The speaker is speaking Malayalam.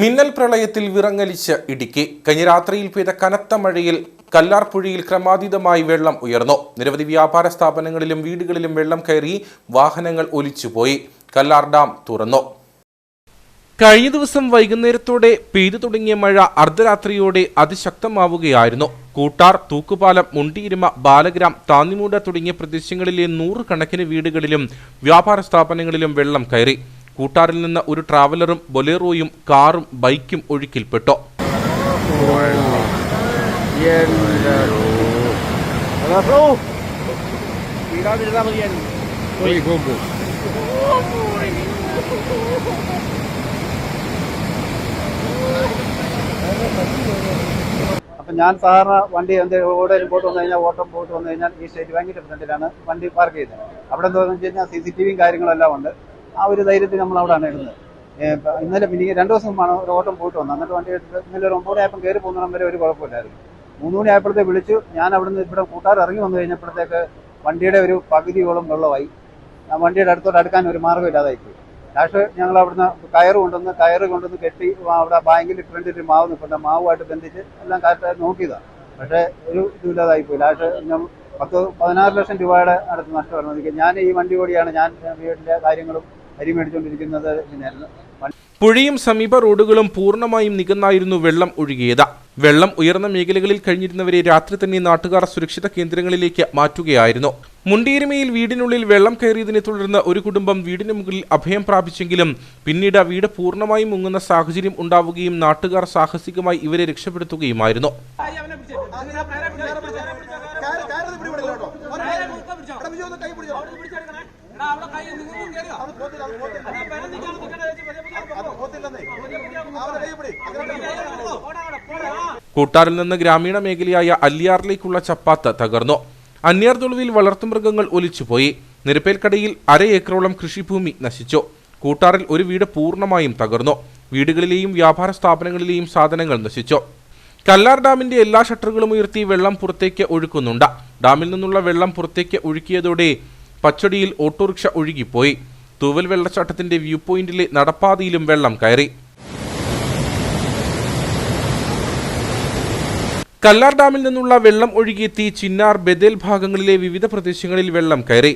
മിന്നൽ പ്രളയത്തിൽ വിറങ്ങലിച്ച് ഇടുക്കി. കഴിഞ്ഞ രാത്രിയിൽ പെയ്ത കനത്ത മഴയിൽ കല്ലാർപ്പുഴയിൽ ക്രമാതീതമായി വെള്ളം ഉയർന്നു. നിരവധി വ്യാപാര സ്ഥാപനങ്ങളിലും വീടുകളിലും വെള്ളം കയറി വാഹനങ്ങൾ ഒലിച്ചുപോയി. കല്ലാർ ഡാം തുറന്നു. കഴിഞ്ഞ ദിവസം വൈകുന്നേരത്തോടെ പെയ്തു തുടങ്ങിയ മഴ അർദ്ധരാത്രിയോടെ അതിശക്തമാവുകയായിരുന്നു. കൂട്ടാർ തൂക്കുപാലം മുണ്ടിയിരുമ ബാലഗ്രാം താന്നിമൂട തുടങ്ങിയ പ്രദേശങ്ങളിലെ നൂറുകണക്കിന് വീടുകളിലും വ്യാപാര സ്ഥാപനങ്ങളിലും വെള്ളം കയറി. കൂട്ടാറിൽ നിന്ന് ഒരു ട്രാവലറും ബൊലേറോയും കാറും ബൈക്കും ഒഴുക്കിൽപ്പെട്ടു. അപ്പം ഞാൻ സാധാരണ വണ്ടി എന്ത് എവിടെയും പോയിട്ട് വന്നു കഴിഞ്ഞാൽ ഓട്ടം പോയിട്ട് വന്നു കഴിഞ്ഞാൽ ഈ സ്റ്റേറ്റ് ബാങ്കിന്റെ ഫ്രണ്ടിലാണ് വണ്ടി പാർക്ക് ചെയ്യുന്നത്. അവിടെ എന്താണെന്ന് വെച്ച് കഴിഞ്ഞാൽ സി സി ടി വിയും കാര്യങ്ങളെല്ലാം ഉണ്ട്. ആ ഒരു ധൈര്യത്തിൽ നമ്മൾ അവിടെയാണ് ഇടുന്നത്. ഇന്നലെ പിന്നെ രണ്ട് ദിവസം മുമ്പാണ് ഒരു ഓട്ടം പോയിട്ട് വന്നത്. എന്നിട്ട് വണ്ടി എടുത്ത് ഇന്നലെ ഒരു ഒമ്പത് മണിയായപ്പം കയറി പോകുന്നിടം വരെ ഒരു കുഴപ്പമില്ലായിരുന്നു. മൂന്ന് മണി ആയപ്പോഴത്തെ വിളിച്ചു. ഞാൻ അവിടുന്ന് ഇവിടെ കൂട്ടാർ ഇറങ്ങി വന്നു കഴിഞ്ഞപ്പോഴത്തേക്ക് വണ്ടിയുടെ ഒരു പകുതിയോളം വെള്ളമായി. ആ വണ്ടിയുടെ അടുത്തോട്ട് അടുക്കാൻ ഒരു മാർഗം ഇല്ലാതായി പോയി. ലാസ്റ്റ് ഞങ്ങൾ അവിടുന്ന് കയറ് കൊണ്ടുവന്ന് കയറ് കൊണ്ടുവന്ന് കെട്ടി അവിടെ ബാങ്കിൽ ഫ്രണ്ടിൽ മാവ് നിൽപ്പുണ്ട് മാവുമായിട്ട് ബന്ധിച്ച് എല്ലാം കറക്റ്റായി നോക്കിയതാണ് പക്ഷേ ഒരു ഇതുമില്ലാതായി പോയി. ലാസ്റ്റ് പത്ത് പതിനാറ് ലക്ഷം രൂപയുടെ അടുത്ത് നഷ്ടമായിരുന്നു ഞാൻ ഈ വണ്ടി ഓടിയാണ്. ഞാൻ വീട്ടിലെ കാര്യങ്ങളും അരി മേടിച്ചുകൊണ്ടിരിക്കുന്നത് പുഴയും സമീപ റോഡുകളും പൂർണമായും നികന്നായിരുന്നു വെള്ളം ഒഴുകിയത് വെള്ളം ഉയർന്ന മേഖലകളിൽ കഴിഞ്ഞിരുന്നവരെ രാത്രി തന്നെ നാട്ടുകാർ സുരക്ഷിത കേന്ദ്രങ്ങളിലേക്ക് മാറ്റുകയായിരുന്നു മുണ്ടീരുമയിൽ വീടിനുള്ളിൽ വെള്ളം കയറിയതിനെ തുടർന്ന് ഒരു കുടുംബം വീടിന് മുകളിൽ അഭയം പ്രാപിച്ചെങ്കിലും പിന്നീട് വീട് പൂർണമായും മുങ്ങുന്ന സാഹചര്യം ഉണ്ടാവുകയും നാട്ടുകാർ സാഹസികമായി ഇവരെ രക്ഷപ്പെടുത്തുകയുമായിരുന്നു കൂട്ടാറിൽ നിന്ന് ഗ്രാമീണ മേഖലയായ അല്ലിയാറിലേക്കുള്ള ചപ്പാത്ത തകർന്നു. അന്യാർതൊളുവിൽ വളർത്തുമൃഗങ്ങൾ ഒലിച്ചുപോയി. നിരപ്പേൽക്കടയിൽ അര ഏക്കറോളം കൃഷിഭൂമി നശിച്ചു. കൂട്ടാറിൽ ഒരു വീട് പൂർണമായും തകർന്നു. വീടുകളിലെയും വ്യാപാര സ്ഥാപനങ്ങളിലെയും സാധനങ്ങൾ നശിച്ചു. കല്ലാർ ഡാമിന്റെ എല്ലാ ഷട്ടറുകളും ഉയർത്തി വെള്ളം പുറത്തേക്ക് ഒഴുക്കുന്നുണ്ട്. ഡാമിൽ നിന്നുള്ള വെള്ളം പുറത്തേക്ക് ഒഴുക്കിയതോടെ പച്ചടിയിൽ ഓട്ടോറിക്ഷ ഒഴുകിപ്പോയി. തൂവൽ വെള്ളച്ചാട്ടത്തിന്റെ വ്യൂ പോയിന്റിലെ നടപ്പാതയിലും വെള്ളം കയറി. കല്ലാർ ഡാമിൽ നിന്നുള്ള വെള്ളം ഒഴുകിയെത്തി ചിന്നാർ ബദേൽ ഭാഗങ്ങളിലെ വിവിധ പ്രദേശങ്ങളിൽ വെള്ളം കയറി.